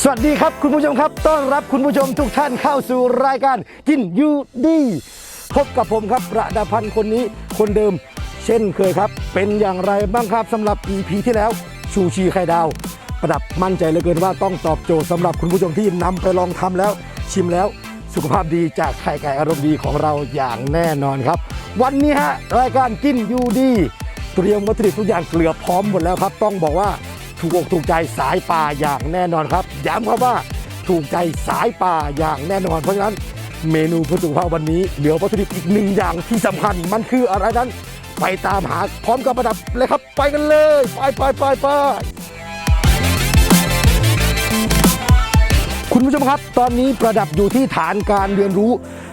สวัสดีครับคุณผู้ชมครับ ต้อนรับคุณผู้ชมทุกท่านเข้าสู่รายการกินยูดีพบกับผมครับประดาพันธ์คนนี้คนเดิม เช่นเคยครับ เป็นอย่างไรบ้างครับสำหรับ EP ที่แล้วชูชีไข่ดาว ประดับมั่นใจเหลือเกินว่าต้องตอบโจทย์สำหรับคุณผู้ชมที่นำไปลองทำแล้ว ชิมแล้วสุขภาพดีจากไข่ไก่อารมณ์ดีของเราอย่างแน่นอนครับ วันนี้ฮะรายการกินยูดี เตรียมวัตถุดิบทุกอย่างเกลือพร้อมหมดแล้วครับ ต้องบอกว่า ถูกอกถูกใจสายป่าอย่างแน่นอนครับย้ำครับว่าถูกใจสายป่าอย่างแน่นอน เพราะฉะนั้นเมนูเพื่อสุขภาพวันนี้เหลือวัตถุดิบอีกหนึ่งอย่างที่สำคัญมันคืออะไรนั้น ไปตามหาพร้อมกับประดับเลยครับ ไปกันเลย ไปไปไปไปคุณผู้ชมครับ ตอนนี้ประดับอยู่ที่ฐานการเรียนรู้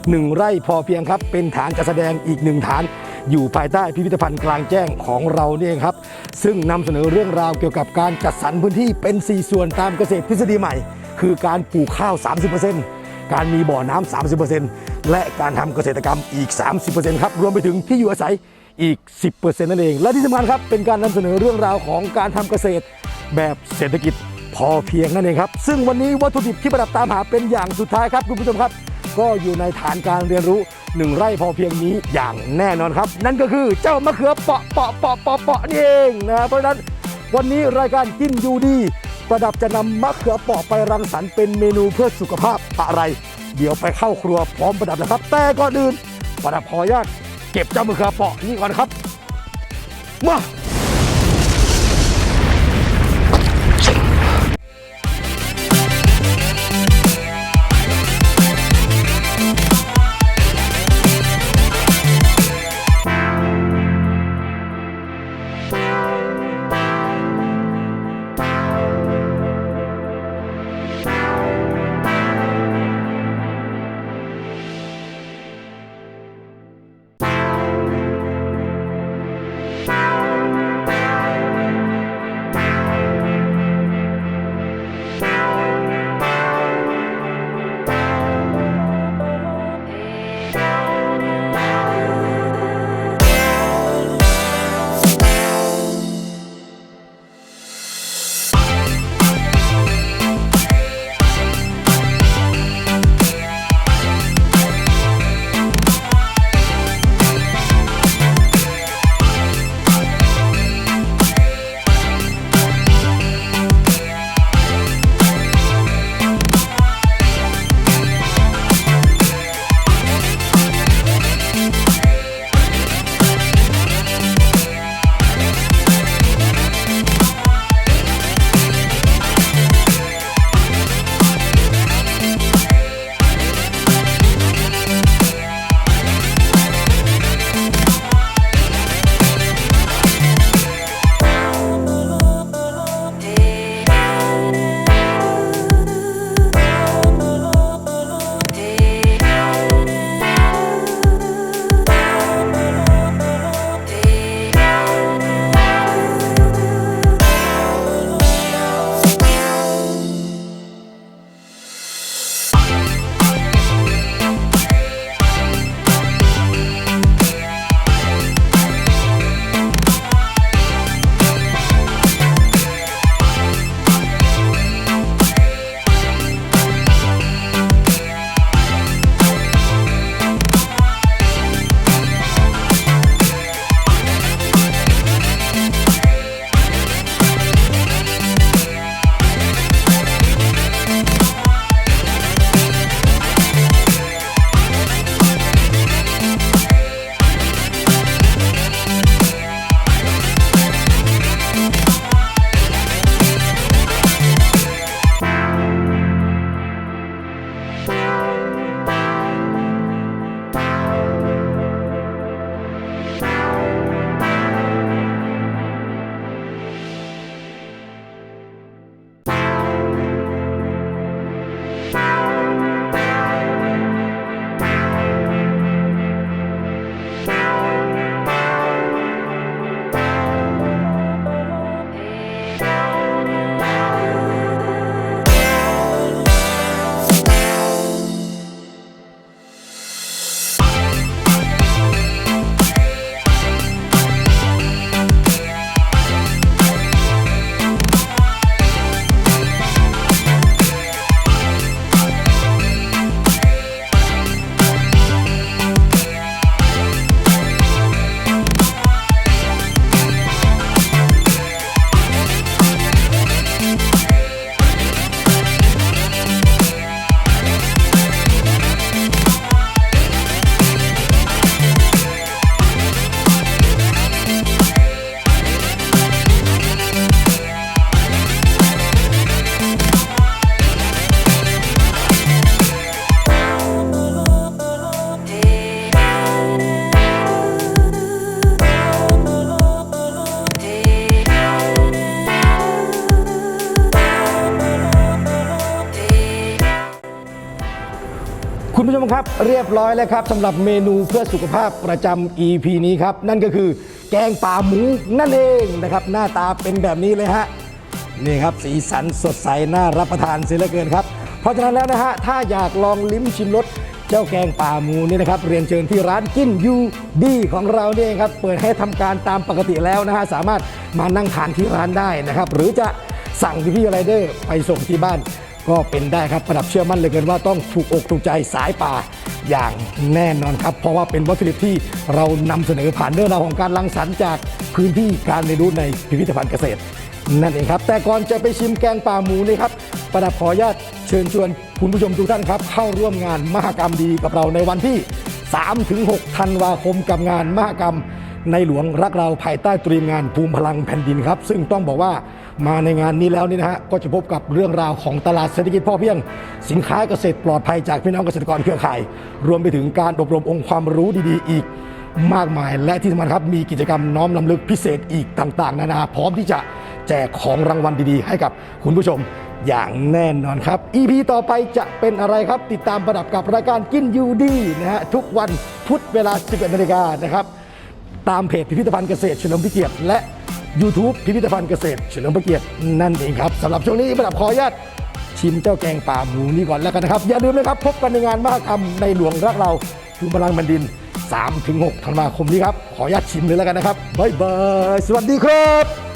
หนึ่งไร่พอเพียงครับ เป็นฐานจัดแสดงอีกหนึ่งฐาน อยู่ภายใต้พิพิธภัณฑ์กลางแจ้งของเราเนี่ยครับ ซึ่งนำเสนอเรื่องราวเกี่ยวกับการจัดสรรพื้นที่เป็น 4 ส่วนตามเกษตรทฤษฎีใหม่ คือการปลูกข้าว 30%การมีบ่อน้ำ30%และการทำเกษตรกรรมอีก 30%ครับรวมไปถึงที่อยู่อาศัยอีก 10%นั่นเอง และที่สำคัญครับเป็นการนำเสนอเรื่องราวของการทำเกษตรแบบเศรษฐกิจพอเพียงนั่นเองครับ ซึ่งวันนี้วัตถุดิบที่ประดับตามหาเป็นอย่างสุดท้ายครับคุณผู้ชมครับ ก็อยู่ในฐานการเรียนรู้หนึ่งไร่พอเพียงนี้อย่างแน่นอนครับ นั่นก็คือเจ้ามะเขือเปาะเปาะเปาะเปาะเปาะนี่เองนะเพราะฉะนั้นวันนี้รายการกินยูดีประดับจะนำมะเขือเปาะไปรังสรรค์เป็นเมนูเพื่อสุขภาพอะไร เดี๋ยวไปเข้าครัวพร้อมประดับนะครับ แต่ก่อนอื่นประดับขออนุญาตเก็บเจ้ามะเขือเปาะนี่ก่อนครับมา ผู้ชมครับ เรียบร้อยแล้วครับสำหรับเมนูเพื่อสุขภาพประจำ EP นี้ครับ นั่นก็คือแกงป่าหมูนั่นเองนะครับ หน้าตาเป็นแบบนี้เลยฮะนี่ครับสีสันสดใสน่ารับประทานเสียเหลือเกินครับ เพราะฉะนั้นแล้วนะฮะถ้าอยากลองลิ้มชิมรสเจ้าแกงป่าหมูนี่นะครับ เรียนเชิญที่ร้านกินยูดีของเราเนี่ยครับเปิดให้ทำการตามปกติแล้วนะฮะสามารถมานั่งทานที่ร้านได้นะครับ หรือจะสั่งพี่ไรเดอร์ไปส่งที่บ้าน ก็เป็นได้ครับประดับเชื่อมั่นเลยเกินว่าต้องถูกอกถูกใจสายป่าอย่างแน่นอนครับ เพราะว่าเป็นวัตถุดิบที่เรานำเสนอผ่านเรื่องราวของการรังสรรค์จากพื้นที่การเรียนรู้ในพิพิธภัณฑ์เกษตร นั่นเองครับ แต่ก่อนจะไปชิมแกงป่าหมูนี่ครับประดับขออนุญาตเชิญชวนคุณผู้ชมทุกท่านครับเข้าร่วมงานมหกรรมดีกับเราในวันที่ 3-6ธันวาคมกับงานมหกรรม ในหลวงรักเราภายใต้ตรีมงานภูมิพลังแผ่นดินครับ ซึ่งต้องบอกว่า มาในงานนี้แล้วนี่นะฮะก็จะพบกับเรื่องราวของตลาดเศรษฐกิจพ่อเพียง สินค้าเกษตรปลอดภัยจากพี่น้องเกษตรกรเครือข่าย รวมไปถึงการอบรมองค์ความรู้ดีๆ อีกมากมาย และที่สำคัญครับมีกิจกรรมน้อมลำลึกพิเศษอีกต่าง ๆ นานาพร้อมที่จะแจกของรางวัลดีๆ ให้กับคุณผู้ชมอย่างแน่นอนครับ EP ต่อไปจะเป็นอะไรครับ ติดตามประดับกับรายการกินยูดีนะฮะทุกวันพุธเวลา 11นาฬิกานะครับ ตามเพจพิพิธภัณฑ์เกษตรเฉลิมพระเกียรติและ YouTube พิพิธภัณฑ์เกษตรเฉลิมพระเกียรตินั่นเองครับสำหรับช่วงนี้ประดับขออนุญาตชิมเจ้าแกงป่าหมูนี้ก่อนแล้วกันนะครับ อย่าลืมนะครับ พบกันในงานมหกรรมในหลวงรักเราภูมิพลังแผ่นดิน 3-6ธันวาคมนี้ครับ ขออนุญาตชิมเลยแล้วกันนะครับบ๊ายบาย สวัสดีครับ